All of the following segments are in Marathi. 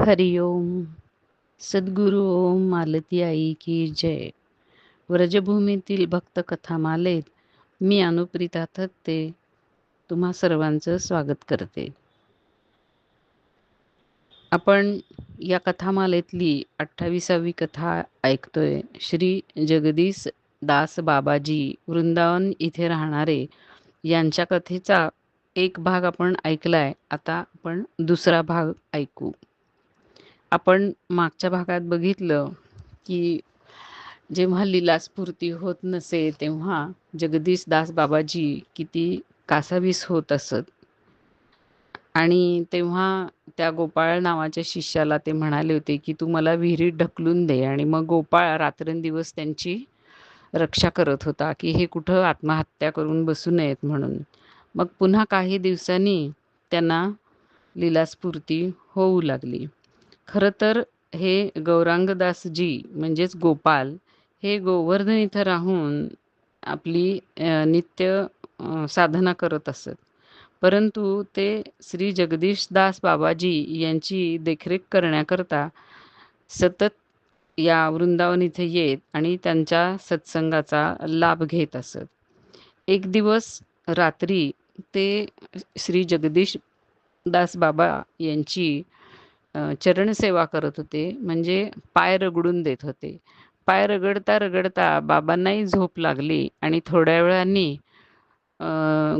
हरिओम सद्गुरु ओम मालती आई की जय. व्रजभूमीतील भक्त कथामालेत मी अनुप्रिता थत्ते तुम्हा सर्वांचं स्वागत करते. आपण या कथामालेतली अठ्ठावीसावी कथा ऐकतोय. श्री जगदीश दास बाबाजी वृंदावन इथे राहणारे यांच्या कथेचा एक भाग आपण ऐकलाय. आता आपण दुसरा भाग ऐकू. आपण मागच्या भागात बघितलं की जेव्हा लीलास्फूर्ती होत नसे तेव्हा जगदीश दास बाबाजी किती कासावीस होत असत. आणि तेव्हा त्या गोपाळ नावाच्या शिष्याला ते म्हणाले होते की तू मला विहिरीत ढकलून दे. आणि मग गोपाळ रात्रंदिवस त्यांची रक्षा करत होता की हे कुठं आत्महत्या करून बसू नयेत म्हणून. मग पुन्हा काही दिवसांनी त्यांना लीलास्फूर्ती होऊ लागली. खरं तर हे गौरांगदासजी म्हणजेच गोपाल हे गोवर्धन इथं राहून आपली नित्य साधना करत असत. परंतु ते श्री जगदीशदास बाबाजी यांची देखरेख करण्याकरता सतत या वृंदावन इथे येत आणि त्यांच्या सत्संगाचा लाभ घेत असत. एक दिवस रात्री ते श्री जगदीश दास बाबा यांची चरणसेवा करत होते. म्हणजे पाय रगडून देत होते. पाय रगडता रगडता बाबांनाही झोप लागली आणि थोड्या वेळाने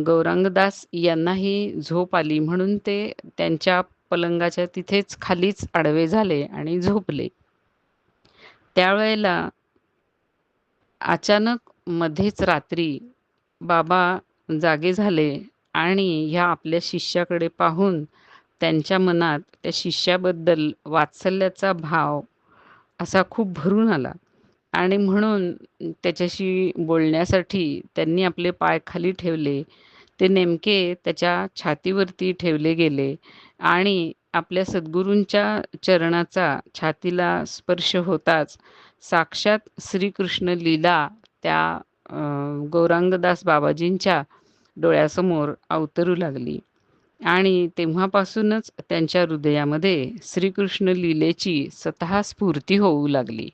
गौरांगदास यांनाही झोप आली म्हणून ते त्यांच्या पलंगाच्या तिथेच खालीच आडवे झाले आणि झोपले. त्यावेळेला अचानक मध्येच रात्री बाबा जागे झाले आणि ह्या आपल्या शिष्याकडे पाहून त्यांच्या मनात त्या शिष्याबद्दल वात्सल्याचा भाव असा खूप भरून आला. आणि म्हणून त्याच्याशी बोलण्यासाठी त्यांनी आपले पाय खाली ठेवले. ते नेमके त्याच्या छातीवरती ठेवले गेले आणि आपल्या सद्गुरूंच्या चरणाचा छातीला स्पर्श होताच साक्षात श्रीकृष्ण लीला त्या गौरांगदास बाबाजींच्या डोळ्यासमोर अवतरू लागली. आणि तेव्हापासूनच त्यांच्या हृदयामध्ये श्रीकृष्ण लीलेची स्वतः स्फूर्ती होऊ लागली.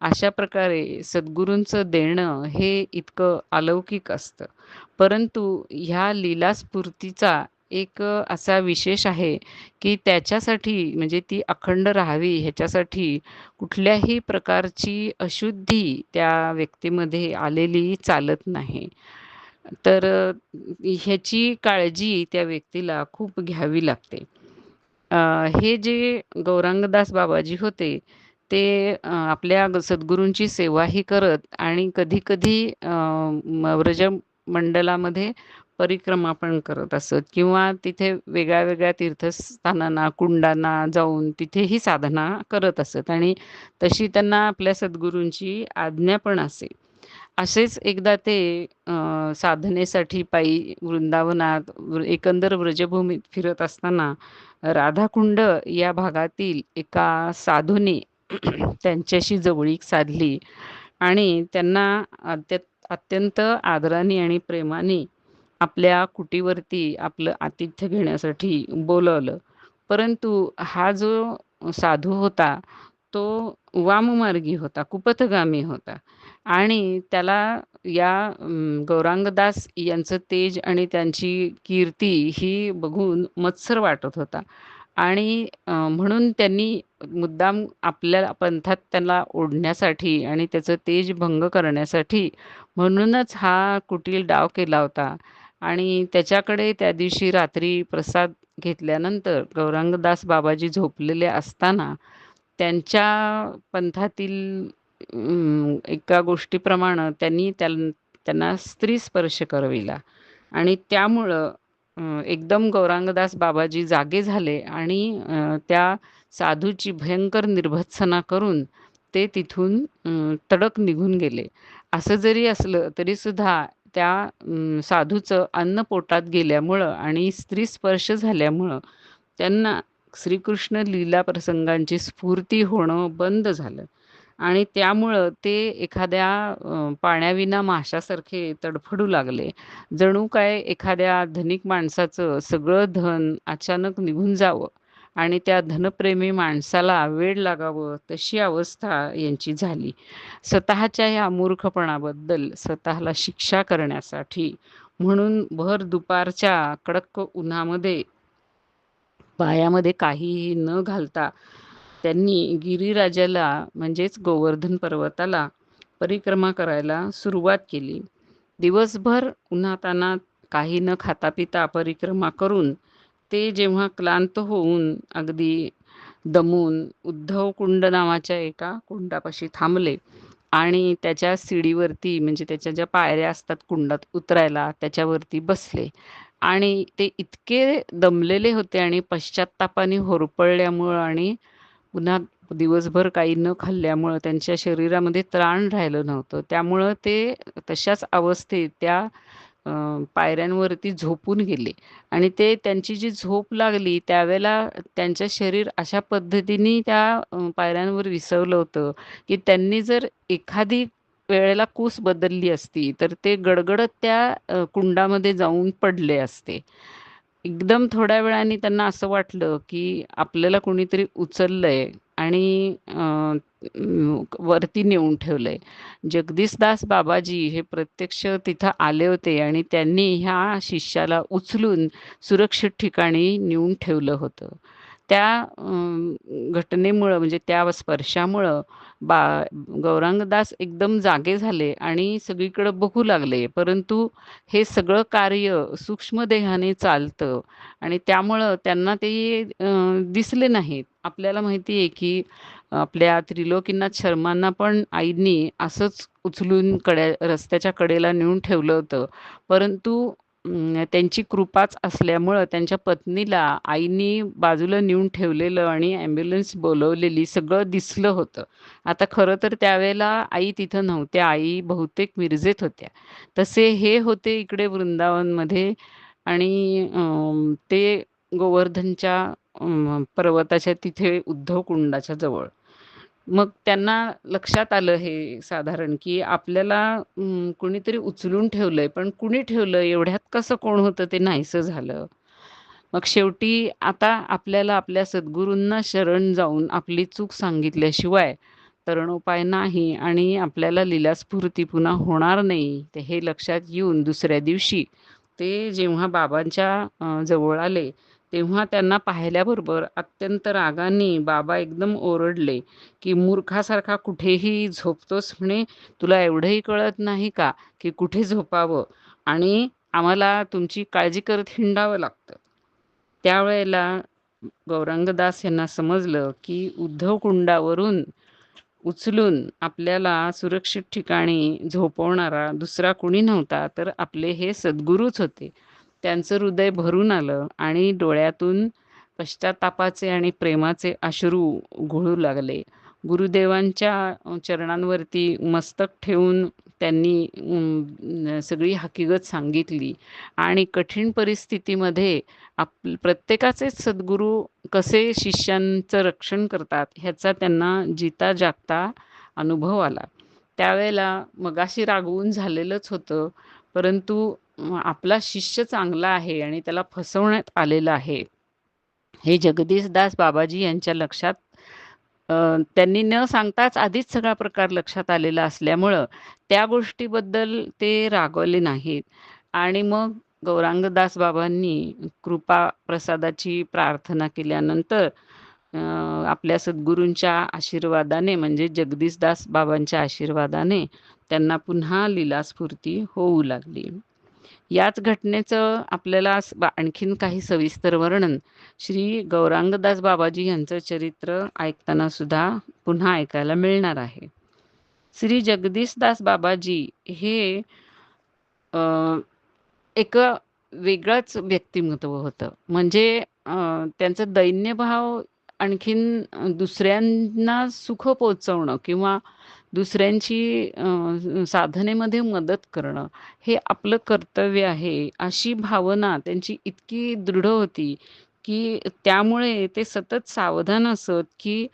अशा प्रकारे सद्गुरूंचं देणं हे इतकं अलौकिक असतं. परंतु ह्या लीला स्फूर्तीचा एक असा विशेष आहे की त्याच्यासाठी म्हणजे ती अखंड राहावी ह्याच्यासाठी कुठल्याही प्रकारची अशुद्धी त्या व्यक्तीमध्ये आलेली चालत नाही. तर ह्याची काळजी त्या व्यक्तीला खूप घ्यावी लागते. हे जे गौरांगदास बाबाजी होते ते आपल्या सद्गुरूंची सेवाही करत आणि कधीकधी व्रज मंडलामध्ये परिक्रमा पण करत असत किंवा तिथे वेगळ्या वेगळ्या तीर्थस्थानांना कुंडांना जाऊन तिथेही साधना करत असत आणि तशी त्यांना आपल्या सद्गुरूंची आज्ञा पण असे. असेच एकदा ते साधनेसाठी पायी वृंदावनात एकंदर व्रजभूमीत फिरत असताना राधाकुंड या भागातील एका साधूने त्यांच्याशी जवळीक साधली आणि त्यांना अत्यंत आदराने आणि प्रेमाने आपल्या कुटीवरती आपलं आतिथ्य घेण्यासाठी बोलवलं. परंतु हा जो साधू होता तो वाममार्गी होता कुपथगामी होता. आणि त्याला या गौरांगदास यांचं तेज आणि त्यांची कीर्ती ही बघून मत्सर वाटत होता. आणि म्हणून त्यांनी मुद्दाम आपल्या पंथात त्यांना ओढण्यासाठी आणि त्याचं तेज भंग करण्यासाठी म्हणूनच हा कुटील डाव केला होता. आणि त्याच्याकडे त्या दिवशी रात्री प्रसाद घेतल्यानंतर गौरांगदास बाबाजी झोपलेले असताना त्यांच्या पंथातील एका गोष्टीप्रमाणे त्यांनी त्यांना स्त्री स्पर्श करविला. आणि त्यामुळं एकदम गौरांगदास बाबाजी जागे झाले आणि त्या साधूची भयंकर निर्भत्सना करून ते तिथून तडक निघून गेले. असं जरी असलं तरीसुद्धा त्या साधूचं अन्न पोटात गेल्यामुळं आणि स्त्री स्पर्श झाल्यामुळं त्यांना श्रीकृष्ण लीला प्रसंगांची स्फूर्ती होणं बंद झालं. आणि त्यामुळं ते एखाद्या पाण्याविना माशासारखे तडफडू लागले. जणू काय एखाद्या धनिक माणसाचं सगळं धन अचानक निघून जावं आणि त्या धनप्रेमी माणसाला वेळ लागावं तशी अवस्था यांची झाली. स्वतःच्या या मूर्खपणाबद्दल स्वतःला शिक्षा करण्यासाठी म्हणून भर दुपारच्या कडक उन्हामध्ये पायामध्ये काहीही न घालता त्यांनी गिरिराजाला म्हणजेच गोवर्धन पर्वताला परिक्रमा करायला सुरुवात केली. दिवसभर उन्हातानात काही न खाता पिता परिक्रमा करून ते जेव्हा क्लांत होऊन अगदी दमून उद्धव कुंड नावाच्या एका कुंडापाशी थांबले आणि त्याच्या सिडीवरती म्हणजे त्याच्या ज्या पायऱ्या असतात कुंडात उतरायला त्याच्यावरती बसले. आणि ते इतके दमलेले होते आणि पश्चात्तापाने होरपळल्यामुळं आणि पुन्हा दिवसभर काही न खाल्ल्यामुळं त्यांच्या शरीरामध्ये त्राण राहिलं नव्हतं. त्यामुळं ते तशाच अवस्थेत त्या पायऱ्यांवरती झोपून गेले. आणि ते त्यांची जी झोप लागली त्यावेळेला त्यांचं शरीर अशा पद्धतीने त्या पायऱ्यांवर विसवलं होतं की त्यांनी जर एखादी वेळेला कूस बदलली असती तर ते गडगडत त्या कुंडामध्ये जाऊन पडले असते. एकदम थोड्या वेळाने त्यांना असं वाटलं की आपल्याला कोणीतरी उचललंय आणि वरती नेऊन ठेवलंय. जगदीशदास बाबाजी हे प्रत्यक्ष तिथं आले होते आणि त्यांनी ह्या शिष्याला उचलून सुरक्षित ठिकाणी नेऊन ठेवलं होतं. त्या घटनेमुळं म्हणजे त्या स्पर्शामुळं बा गौरांगदास एकदम जागे झाले आणि सगळीकडं बघू लागले. परंतु हे सगळं कार्य सूक्ष्म देहाने चालतं आणि त्यामुळं त्यांना ते दिसले नाहीत. आपल्याला माहिती आहे की आपल्या त्रिलोकीनाथ शर्मांना पण आईंनी असंच उचलून कड्या रस्त्याच्या कडेला नेऊन ठेवलं होतं. परंतु त्यांची कृपाच असल्यामुळं त्यांच्या पत्नीला आईनी बाजूला नेऊन ठेवलेलं आणि ॲम्ब्युलन्स बोलवलेली सगळं दिसलं होतं. आता खरं तर त्यावेळेला आई तिथं नव्हत्या. आई बहुतेक मिरजेत होत्या. तसे हे होते इकडे वृंदावनमध्ये आणि ते गोवर्धनच्या पर्वताच्या तिथे उद्धव कुंडाच्या जवळ. मग त्यांना लक्षात आलं हे साधारण की आपल्याला कुणीतरी उचलून ठेवलंय पण कुणी ठेवलं एवढ्यात कसं कोण होतं ते नाहीसं झालं. मग शेवटी आता आपल्याला आपल्या सद्गुरूंना शरण जाऊन आपली चूक सांगितल्याशिवाय तरणोपाय नाही आणि आपल्याला लिलास्फूर्ती पुन्हा होणार नाही ते हे लक्षात येऊन दुसऱ्या दिवशी ते जेव्हा बाबांच्या जवळ आले तेव्हा त्यांना पाहिल्याबरोबर अत्यंत रागाने बाबा एकदम ओरडले की मूर्खासारखा कुठेही झोपतोस म्हणे? तुला एवढंही कळत नाही का की कुठे झोपावं? आणि आम्हाला तुमची काळजी करत हिंडावं लागतं. त्यावेळेला गौरंगदास यांना समजलं की उद्धव कुंडावरून उचलून आपल्याला सुरक्षित ठिकाणी झोपवणारा दुसरा कुणी नव्हता तर आपले हे सद्गुरूच होते. त्यांचं हृदय भरून आलं आणि डोळ्यातून पश्चातापाचे आणि प्रेमाचे अश्रू घोळू लागले. गुरुदेवांच्या चरणांवरती मस्तक ठेवून त्यांनी सगळी हकीकत सांगितली आणि कठीण परिस्थितीमध्ये आप प्रत्येकाचेच सद्गुरू कसे शिष्यांचं रक्षण करतात ह्याचा त्यांना जिता जागता अनुभव आला. त्यावेळेला मगाशी रागवून झालेलंच होतं परंतु आपला शिष्य चांगला आहे आणि त्याला फसवण्यात आलेलं आहे. हे जगदीशदास बाबाजी यांच्या लक्षात त्यांनी न सांगताच आधीच सगळा प्रकार लक्षात आलेला असल्यामुळं त्या गोष्टीबद्दल ते रागवले नाहीत. आणि मग गौरांगदास बाबांनी कृपा प्रसादाची प्रार्थना केल्यानंतर आपल्या सद्गुरूंच्या आशीर्वादाने म्हणजे जगदीशदास बाबांच्या आशीर्वादाने त्यांना पुन्हा लीलास्फूर्ती होऊ लागली. याच घटनेचं आपल्याला आणखीन काही सविस्तर वर्णन श्री गौरांगदास बाबाजी यांचं चरित्र ऐकताना सुद्धा पुन्हा ऐकायला मिळणार आहे. श्री जगदीशदास बाबाजी हे एक वेगळंच व्यक्तिमत्व होतं. म्हणजे त्यांचं दैन्यभाव आणखीन दुसऱ्यांना सुख पोचवणं किंवा दुसऱ्यांची साधनेमध्ये मदत करणं हे आपलं कर्तव्य आहे. अशी भावना त्यांची इतकी दृढ होती की त्यामुळे ते सतत सावधान असत की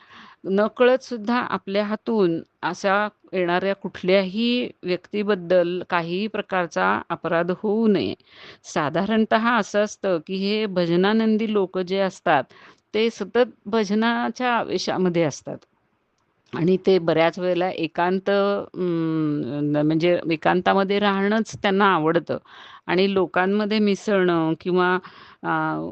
नकळत सुद्धा आपल्या हातून अशा येणाऱ्या कुठल्याही व्यक्तीबद्दल काहीही प्रकारचा अपराध होऊ नये. साधारणत असं असतं की हे भजनानंदी लोक जे असतात ते सतत भजनाच्या आवेशामध्ये असतात. आणि ते बऱ्याच वेळेला एकांत म्हणजे एकांतामध्ये राहणंच त्यांना आवडतं. आणि लोकांमध्ये मिसळणं किंवा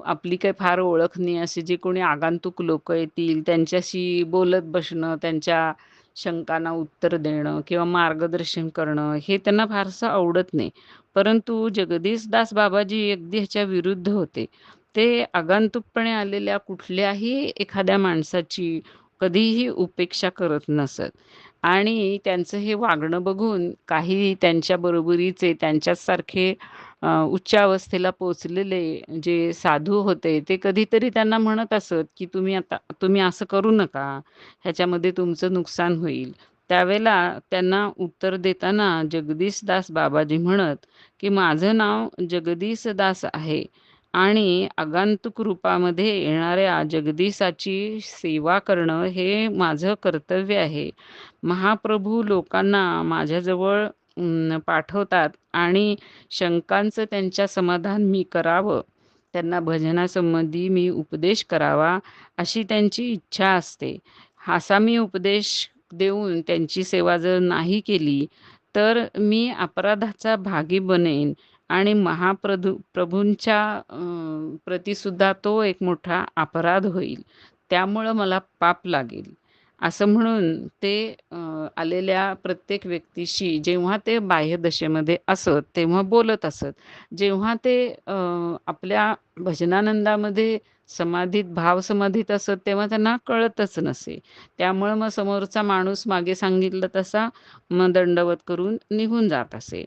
आपली काही फार ओळख नाही असे जे कोणी आगंतुक लोक येतील त्यांच्याशी बोलत बसणं त्यांच्या शंकांना उत्तर देणं किंवा मार्गदर्शन करणं हे त्यांना फारसं आवडत नाही. परंतु जगदीशदास बाबाजी अगदी ह्याच्या विरुद्ध होते. ते आगांतुकपणे आलेल्या कुठल्याही एखाद्या माणसाची कधीही उपेक्षा करत नसत. आणि त्यांचं हे वागणं बघून काही त्यांच्या बरोबरीचे त्यांच्यासारखे उच्चावस्थेला पोचलेले जे साधू होते ते कधीतरी त्यांना म्हणत असत की तुम्ही आता तुम्ही असं करू नका ह्याच्यामध्ये तुमचं नुकसान होईल. त्यावेळेला त्यांना उत्तर देताना जगदीशदास बाबाजी म्हणत की माझं नाव जगदीशदास आहे. आणि आगांतुक रूपामध्ये येणाऱ्या जगदीशाची सेवा करणं हे माझं कर्तव्य आहे. महाप्रभू लोकांना माझ्याजवळ पाठवतात आणि शंकांचं त्यांच्या समाधान मी करावं. त्यांना भजनासंबंधी मी उपदेश करावा अशी त्यांची इच्छा असते. असा मी उपदेश देऊन त्यांची सेवा जर नाही केली तर मी अपराधाचा भागी बनेन आणि महाप्रभू प्रभूंच्या प्रतिसुद्धा तो एक मोठा अपराध होईल. त्यामुळं मला पाप लागेल. असं म्हणून ते आलेल्या प्रत्येक व्यक्तीशी जेव्हा ते बाह्यदशेमध्ये असत तेव्हा बोलत असत. जेव्हा ते आपल्या भजनानंदामध्ये समाधीत भाव समाधीत असत तेव्हा त्यांना कळतच नसे. त्यामुळं मग समोरचा माणूस मागे सांगितलं तसा मग दंडवत करून निघून जात असे.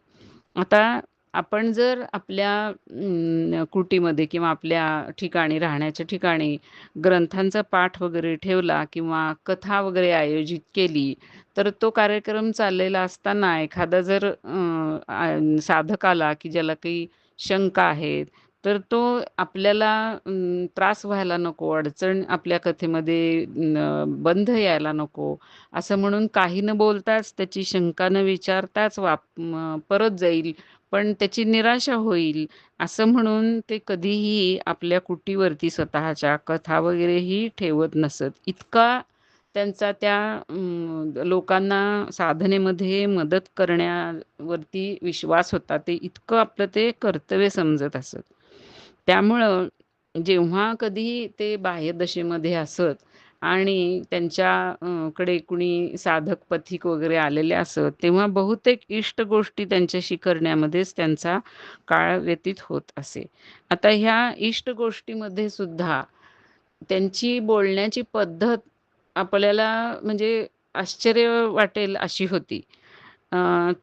आता आपण जर आपल्या कुटीमध्ये किंवा आपल्या ठिकाणी राहण्याच्या ठिकाणी ग्रंथांचा पाठ वगैरे ठेवला किंवा कथा वगैरे आयोजित केली तर तो कार्यक्रम चाललेला असताना एखादा जर साधक आला की ज्याला काही शंका आहेत तर तो आपल्याला त्रास व्हायला नको अडचण आपल्या कथेमध्ये बंध यायला नको असं म्हणून काही न बोलताच त्याची शंका न विचारताच वाप परत जाईल पण त्याची निराशा होईल. असं म्हणून ते कधीही आपल्या कुटीवरती स्वतःच्या कथा वगैरेही ठेवत नसत. इतका त्यांचा त्या लोकांना साधनेमध्ये मदत करण्यावरती विश्वास होता. ते इतकं आपलं ते कर्तव्य समजत असत. त्यामुळं जेव्हा कधी ते बाह्यदशेमध्ये असत आणि त्यांच्याकडे कुणी साधक पथिक वगैरे आलेले असत तेव्हा बहुतेक इष्ट गोष्टी त्यांच्याशी करण्यामध्येच त्यांचा काळ व्यतीत होत असे. आता ह्या इष्ट गोष्टीमध्ये सुद्धा त्यांची बोलण्याची पद्धत आपल्याला म्हणजे आश्चर्य वाटेल अशी होती.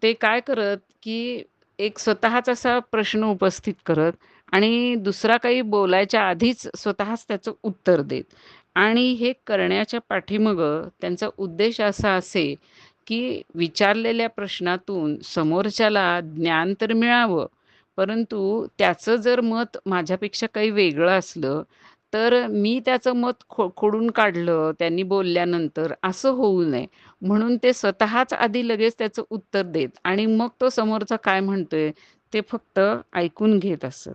ते काय करत की एक स्वतःच असा प्रश्न उपस्थित करत आणि दुसरा काही बोलायच्या आधीच स्वतःच त्याचं उत्तर देत. आणि हे करण्याच्या पाठीमागं त्यांचा उद्देश असा असे की विचारलेल्या प्रश्नातून समोरच्याला ज्ञान तर मिळावं परंतु त्याचं जर मत माझ्यापेक्षा काही वेगळं असलं तर मी त्याचं मत खो खोडून काढलं त्यांनी बोलल्यानंतर असं होऊ नये. म्हणून ते स्वतःच आधी लगेच त्याचं उत्तर देत आणि मग तो समोरचा काय म्हणतोय ते फक्त ऐकून घेत असत.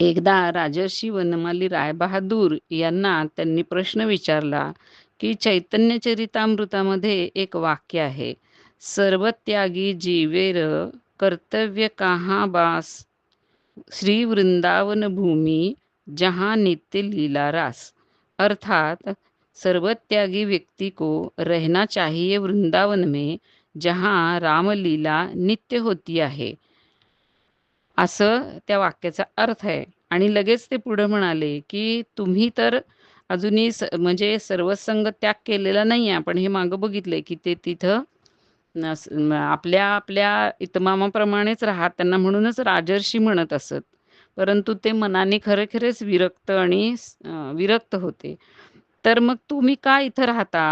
एकदा राजर्षी वनमाली रायबहादूर यांना त्यांनी प्रश्न विचारला की चैतन्य चरितामृतामध्ये एक वाक्य आहे सर्वत्यागी जीवेर कर्तव्य कहा बास? श्री वृंदावन भूमी जहाँ नित्य लीला रास. अर्थात सर्वत्यागी व्यक्ति को रहना चाहिए वृंदावन में जहाँ रामलीला नित्य होती आहे. असं त्या वाक्याचा अर्थ आहे. आणि लगेच ते पुढे म्हणाले की तुम्ही तर अजूनही स म्हणजे सर्वसंग त्याग केलेला नाही आहे आपण हे मागं बघितलंय की ते तिथं आपल्या आपल्या इतमामाप्रमाणेच राहत त्यांना म्हणूनच राजर्षी म्हणत असत. परंतु ते मनाने खरे खरेच विरक्त आणि विरक्त होते. तर मग तुम्ही का इथं राहता?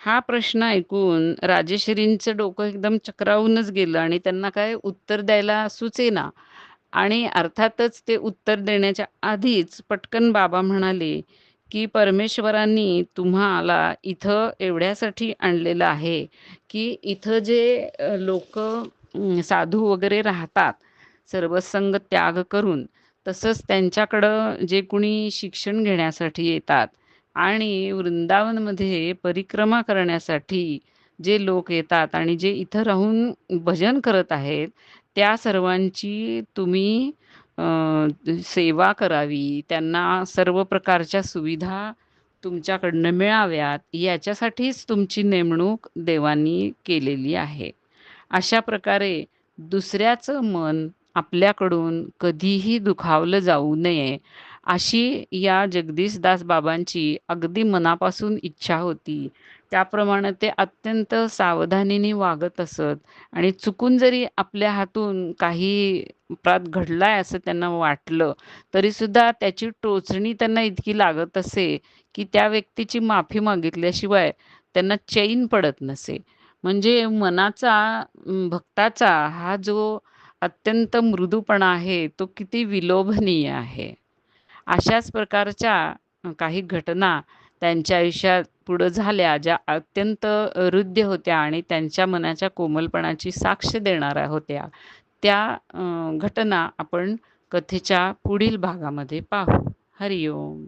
हा प्रश्न ऐकून राजेश्रींचं डोकं एकदम चक्रावूनच गेलं आणि त्यांना काय उत्तर द्यायला सुचेना आणि अर्थातच ते उत्तर देण्याच्या आधीच पटकन बाबा म्हणाले की परमेश्वरांनी तुम्हाला इथं एवढ्यासाठी आणलेलं आहे की इथं जे लोक साधू वगैरे राहतात सर्वसंग त्याग करून तसंच त्यांच्याकडं जे कुणी शिक्षण घेण्यासाठी येतात आणि वृंदावनमध्ये परिक्रमा करण्यासाठी जे लोक येतात आणि जे इथं राहून भजन करत आहेत त्या सर्वांची तुम्ही सेवा करावी, त्यांना सर्व प्रकारच्या सुविधा तुमच्याकडनं मिळाव्यात, याच्यासाठीच तुमची नेमणूक देवांनी केलेली आहे. अशा प्रकारे दुसऱ्याचं मन आपल्याकडून कधीही दुखावलं जाऊ नये, अशी या जगदीशदास बाबांची अगदी मनापासून इच्छा होती. त्याप्रमाणे ते अत्यंत सावधानीने वागत असत आणि चुकून जरी आपल्या हातून काही अपराध घडलाय असं त्यांना वाटलं, तरी सुद्धा त्याची टोचणी त्यांना इतकी लागत असे, की त्या व्यक्तीची माफी मागितल्याशिवाय त्यांना चैन पडत नसे. म्हणजे मनाचा भक्ताचा हा जो अत्यंत मृदूपणा आहे, तो किती विलोभनीय आहे. अशाच प्रकारच्या काही घटना त्यांच्या आयुष्यात पुढं झाल्या, ज्या अत्यंत हृद्य होत्या आणि त्यांच्या मनाच्या कोमलपणाची साक्ष देणाऱ्या होत्या. त्या घटना आपण कथेच्या पुढील भागामध्ये पाहू. हरिओम.